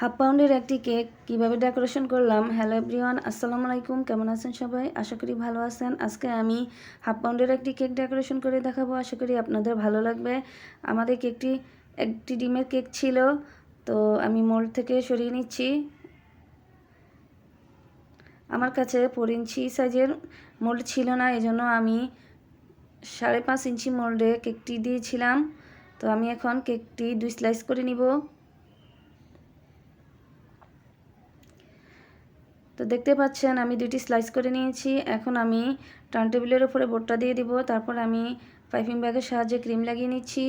Half পাউন্ডের একটি cake. কীভাবে ডেকোরেশন করলাম? হ্যালো এভরিওয়ান, আসসালামু আলাইকুম। কেমন আছেন সবাই? আশা করি ভালো আছেন। আজকে আমি হাফ পাউন্ডের একটি কেক ডেকোরেশন করে দেখাবো। আশা করি আপনাদের ভালো লাগবে। আমাদের কেকটি একটি ডিমের কেক ছিল, তো আমি মোল্ড থেকে সরিয়ে নিচ্ছি। আমার কাছে ফোর ইঞ্চি সাইজের মোল্ড ছিল না, এজন্য আমি সাড়ে পাঁচ ইঞ্চি মোল্ডে কেকটি দিয়েছিলাম। তো আমি এখন কেকটি দুই স্লাইস করে নিব। তো দেখতে পাচ্ছেন, আমি দুইটি স্লাইস করে নিয়েছি। এখন আমি টার্ন টেবিলের উপরে বোর্ডটা দিয়ে দিব। তারপর আমি পাইপিং ব্যাগের সাহায্যে ক্রিম লাগিয়ে নিচ্ছি।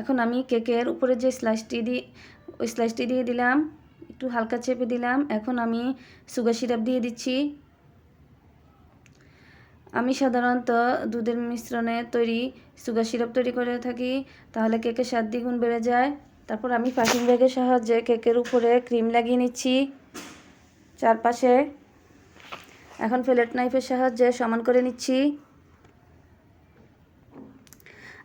এখন আমি কেকের উপরে যে স্লাইসটি দিয়ে ওই স্লাইসটি দিয়ে দিলাম। একটু হালকা চেপে দিলাম। এখন আমি সুগার সিরাপ দিয়ে দিচ্ছি। আমি সাধারণত দুধের মিশ্রণে তৈরি সুগার সিরাপ তৈরি করে থাকি। তাহলে কেকের স্বাদ দ্বিগুণ বেড়ে যায়। তারপর আমি পাইপিং ব্যাগের সাহায্যে কেকের উপরে ক্রিম লাগিয়ে নিচ্ছি চারপাশে। এখন ফ্লেট নাইফের সাহায্যে সমান করে নিচ্ছি।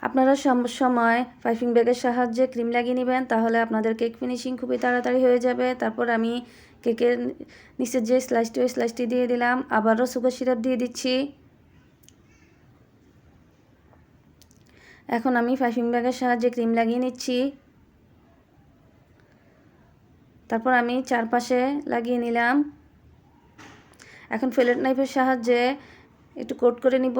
আপনারা সময় পাইপিং ব্যাগের সাহায্যে ক্রিম লাগিয়ে নেবেন, তাহলে আপনাদের কেক ফিনিশিং খুবই তাড়াতাড়ি হয়ে যাবে। তারপর আমি কেকের নিচের যে স্লাইসটি ওই স্লাইসটি দিয়ে দিলাম, আবারও সুগার সিরাপ দিয়ে দিচ্ছি। এখন আমি পাইপিং ব্যাগের সাহায্যে ক্রিম লাগিয়ে নিচ্ছি। তারপর আমি চারপাশে লাগিয়ে নিলাম। এখন ফেলেট নাইফের সাহায্যে একটু কোট করে নিব।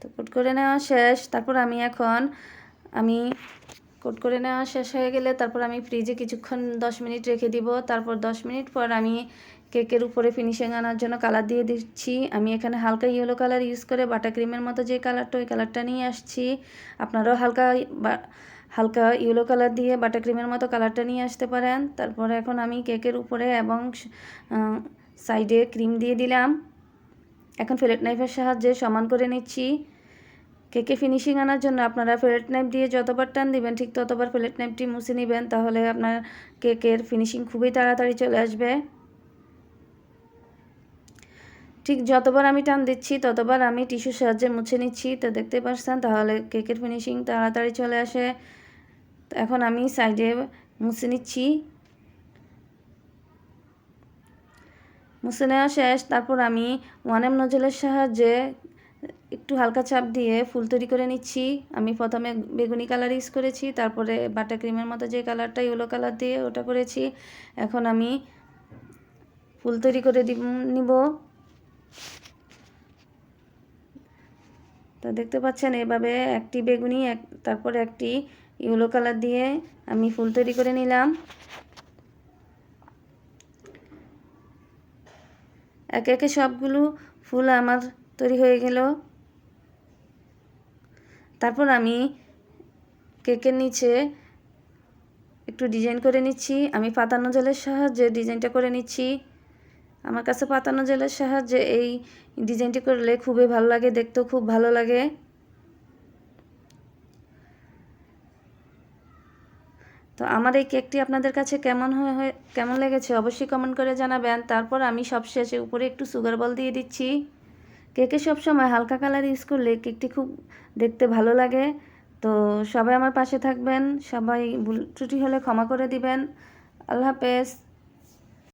তো কোট করে নেওয়া শেষ। তারপর আমি এখন, আমি কোট করে নেওয়া শেষ হয়ে গেলে তারপর আমি ফ্রিজে কিছুক্ষণ দশ মিনিট রেখে দিব। তারপর দশ মিনিট পর আমি কেকের উপরে ফিনিশিং আনার জন্য কালার দিয়ে দিচ্ছি। আমি এখানে হালকা ইয়েলো কালার ইউজ করে বাটার ক্রিমের মতো যে কালারটা ওই কালারটা নিয়ে আসছি। আপনারাও হালকা হালকা ইয়েলো কালার দিয়ে বাটার ক্রিমের মতো কালারটা নিয়ে আসতে পারেন। তারপরে এখন আমি কেকের উপরে এবং সাইডে ক্রিম দিয়ে দিলাম। এখন ফেলেট নাইফের সাহায্যে সমান করে নিচ্ছি। কেকে ফিনিশিং আনার জন্য আপনারা ফেলেট নাইফ দিয়ে যতবার টান দিবেন, ঠিক ততবার ফেলেট নাইফটি মুছে নেবেন, তাহলে আপনার কেকের ফিনিশিং খুবই তাড়াতাড়ি চলে আসবে। ঠিক যতবার আমি টান দিচ্ছি, ততবার আমি টিস্যুর সাহায্যে মুছে নিচ্ছি। তো দেখতে পাচ্ছেন, তাহলে কেকের ফিনিশিং তাড়াতাড়ি চলে আসে। এখন আমি সাইডে মুছে নিচ্ছি। মুছে নেওয়া শেষ, তারপর আমি ওয়ান এম নজলের সাহায্যে একটু হালকা চাপ দিয়ে ফুল তৈরি করে নিচ্ছি। আমি প্রথমে বেগুনি কালার ইউজ করেছি, তারপরে বাটার ক্রিমের মতো যে কালারটা, ইয়েলো কালার দিয়ে ওটা করেছি। এখন আমি ফুল তৈরি করে দিব, নিব। তো দেখতে পাচ্ছেন, এভাবে একটি বেগুনি, এক, তারপরে একটি ইয়েলো কালার দিয়ে আমি ফুল তৈরি করে নিলাম। একে একে সবগুলো ফুল আমার তৈরি হয়ে গেল। তারপর আমি কেকের নিচে একটু ডিজাইন করে নিচ্ছি। আমি পাতানো জলের সাহায্যে ডিজাইনটা করে নিচ্ছি। আমার কাছে পাতানো জেলের সাহায্যে এই ডিজাইনটি করলে খুবই ভালো লাগে, দেখতেও খুব ভালো লাগে। তো আমার এই কেকটি আপনাদের কাছে কেমন হয়ে কেমন লেগেছে অবশ্যই কমেন্ট করে জানাবেন। তারপর আমি সবশেষে উপরে একটু সুগার বল দিয়ে দিচ্ছি। কেকে সবসময় হালকা কালার ইউজ করলে কেকটি খুব দেখতে ভালো লাগে। তো সবাই আমার পাশে থাকবেন, সবাই ভুল ত্রুটি হলে ক্ষমা করে দিবেন। আল্লাহ হাফেজ।